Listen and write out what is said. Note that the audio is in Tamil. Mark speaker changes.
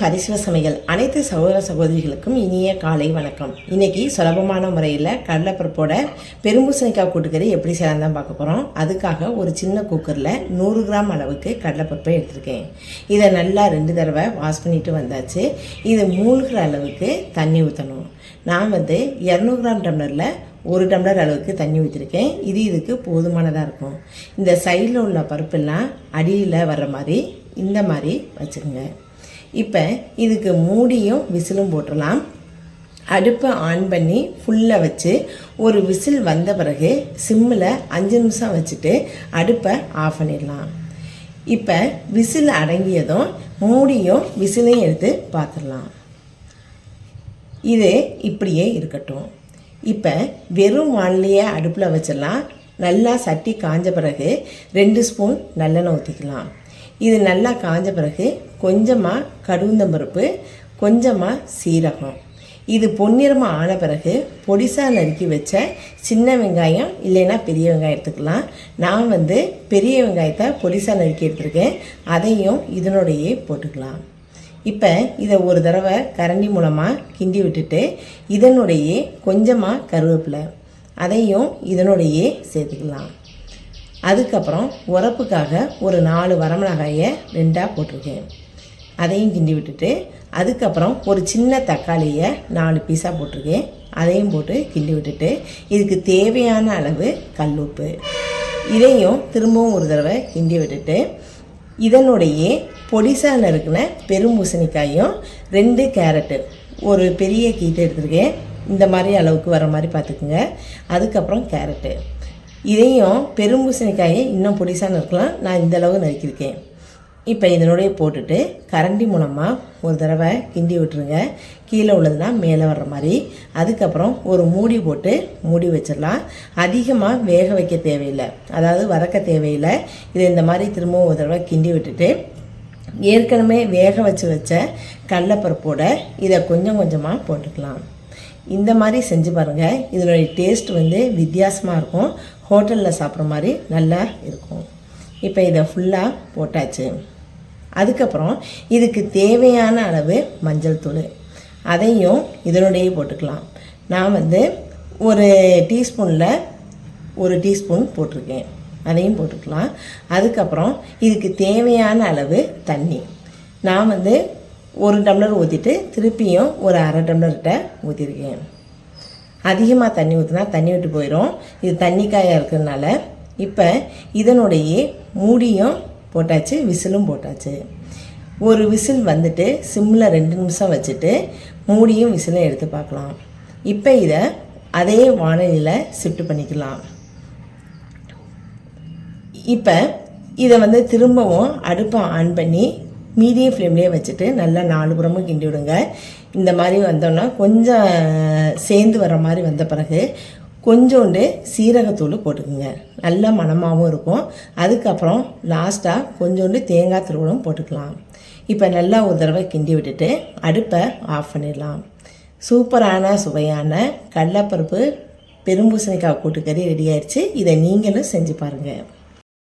Speaker 1: ஹரிசிவ சமையல். அனைத்து சகோதர சகோதரிகளுக்கும் இனிய காலை வணக்கம். இன்னைக்கு சுலபமான முறையில் கடலைப்பருப்போட பெரும்பூசணிக்காய் கூட்டுக்கறி எப்படி செய்யலாம் தான் பார்க்க போகிறோம் அதுக்காக ஒரு சின்ன குக்கரில் நூறு கிராம் அளவுக்கு கடலைப்பருப்பை எடுத்திருக்கேன். இதை நல்லா ரெண்டு தடவை வாஷ் பண்ணிட்டு வந்தாச்சு. இது மூழ்கிற அளவுக்கு தண்ணி ஊற்றணும் நான் வந்து இரநூறு கிராம் டம்ளரில் ஒரு டம்ளர் அளவுக்கு தண்ணி ஊற்றிருக்கேன் இது இதுக்கு போதுமானதாக இருக்கும். இந்த சைடில் உள்ள பருப்பெல்லாம் அடியில் வர்ற மாதிரி இந்த மாதிரி வச்சுக்கோங்க. இப்போ இதுக்கு மூடியும் விசிலும் போட்டுடலாம். அடுப்பை ஆன் பண்ணி ஃபுல்லாக வச்சு ஒரு விசில் வந்த பிறகு சிம்மில் அஞ்சு நிமிஷம் வச்சுட்டு அடுப்பை ஆஃப் பண்ணிடலாம். இப்போ விசில் அடங்கியதும் மூடியும் விசிலையும் எடுத்து பார்த்துடலாம் இது இப்படியே இருக்கட்டும். இப்போ வெறும் வானிலையே அடுப்பில் வச்சிடலாம். நல்லா சட்டி காஞ்ச பிறகு ரெண்டு ஸ்பூன் நல்லெண்ணெய் ஊற்றிக்கலாம் இது நல்லா காஞ்ச பிறகு கொஞ்சமாக கடுந்தம்பருப்பு கொஞ்சமாக சீரகம். இது பொன்னிறமாக ஆன பிறகு பொடிசாக நறுக்கி வச்ச சின்ன வெங்காயம் இல்லைன்னா பெரிய வெங்காயம் எடுத்துக்கலாம். நான் வந்து பெரிய வெங்காயத்தை பொடிசாக நறுக்கி எடுத்துருக்கேன். அதையும் இதனுடையே போட்டுக்கலாம். இப்போ இதை ஒரு தடவை கரண்டி மூலமாக கிண்டி விட்டுட்டு இதனுடைய கொஞ்சமாக கருவேப்பிலை. அதையும் இதனுடையே சேர்த்துக்கலாம். அதுக்கப்புறம் உரப்புக்காக ஒரு நாலு வரமிளகாயை ரெண்டாக போட்டிருக்கேன். அதையும் கிண்டி விட்டுட்டு அதுக்கப்புறம் ஒரு சின்ன தக்காளியை நாலு பீஸாக போட்டிருக்கேன். அதையும் போட்டு கிண்டி விட்டுட்டு இதுக்கு தேவையான அளவு கல்லுப்பு இதையும் திரும்பவும் ஒரு தடவை கிண்டி விட்டுட்டு இதனுடைய பொடிசாக நறுக்கின பெரும் பூசணிக்காயும் ரெண்டு கேரட்டு ஒரு பெரிய கீட்டு எடுத்துருக்கேன். இந்த மாதிரி அளவுக்கு வர மாதிரி பார்த்துக்குங்க. அதுக்கப்புறம் கேரட்டு. இதையும் பெரும் பூசணிக்காயை இன்னும் பொடிசாக நறுக்கலாம். நான் இந்தளவு நறுக்கியிருக்கேன். இப்போ இதனுடைய போட்டுட்டு கரண்டி மூலமாக ஒரு தடவை கிண்டி விட்டுருங்க. கீழே உள்ளதுனா மேலே வர்ற மாதிரி. அதுக்கப்புறம் ஒரு மூடி போட்டு மூடி வச்சிடலாம். அதிகமாக வேக வைக்க தேவையில்லை. அதாவது வறக்க தேவையில்லை. இதை இந்த மாதிரி திரும்பவும் ஒரு தடவை கிண்டி விட்டுட்டு ஏற்கனவே வேக வச்சு வச்ச கடலப்பருப்போட இதை கொஞ்சம் கொஞ்சமாக போட்டுக்கலாம். இந்த மாதிரி செஞ்சு பாருங்கள் இதனுடைய டேஸ்ட் வந்து வித்தியாசமாக இருக்கும். ஹோட்டலில் சாப்பிட்ற மாதிரி நல்லா இருக்கும். இப்போ இதை ஃபுல்லாக போட்டாச்சு. அதுக்கப்புறம் இதுக்கு தேவையான அளவு மஞ்சள் தூள். அதையும் இதனுடைய போட்டுக்கலாம். நான் வந்து ஒரு டீஸ்பூனில் ஒரு டீஸ்பூன் போட்டிருக்கேன். அதையும் போட்டுக்கலாம். அதுக்கப்புறம் இதுக்கு தேவையான அளவு தண்ணி. நான் வந்து ஒரு டம்ளர் ஊற்றிட்டு திருப்பியும் ஒரு அரை டம்ளர்கிட்ட ஊற்றிருக்கேன் அதிகமாக தண்ணி ஊற்றினா தண்ணி விட்டு போயிடும் இது தண்ணிக்காயாக இருக்கிறதுனால இப்போ இதனுடைய மூடியும் போட்டாச்சு விசிலும் போட்டாச்சு. ஒரு விசில் வந்துட்டு சிம்மில் ரெண்டு நிமிஷம் வச்சுட்டு மூடியும் விசிலும் எடுத்து பார்க்கலாம். இப்போ இதை அதே வானலியில் ஷிஃப்ட் பண்ணிக்கலாம். இப்போ இதை வந்து திரும்பவும் அடுப்பை ஆன் பண்ணி மீடியம் ஃப்ளேம்லேயே வச்சுட்டு நல்லா நாலு புறமும் கிண்டி விடுங்க. இந்த மாதிரி வந்தோன்னா கொஞ்சம் சேர்ந்து வர மாதிரி வந்த பிறகு கொஞ்சோண்டு சீரகத்தூள் போட்டுக்குங்க. நல்ல மணமாகவும் இருக்கும். அதுக்கப்புறம் லாஸ்ட்டாக கொஞ்சோண்டு தேங்காய் துருவலும் போட்டுக்கலாம். இப்போ நல்லா ஒரு தடவை கிண்டி விட்டுட்டு அடுப்பை ஆஃப் பண்ணிடலாம். சூப்பரான சுவையான கடலப்பருப்பு பெரும்பூசணிக்காய் கூட்டுக்கறி ரெடி ஆயிடுச்சு. இதை நீங்களும் செஞ்சு பாருங்கள்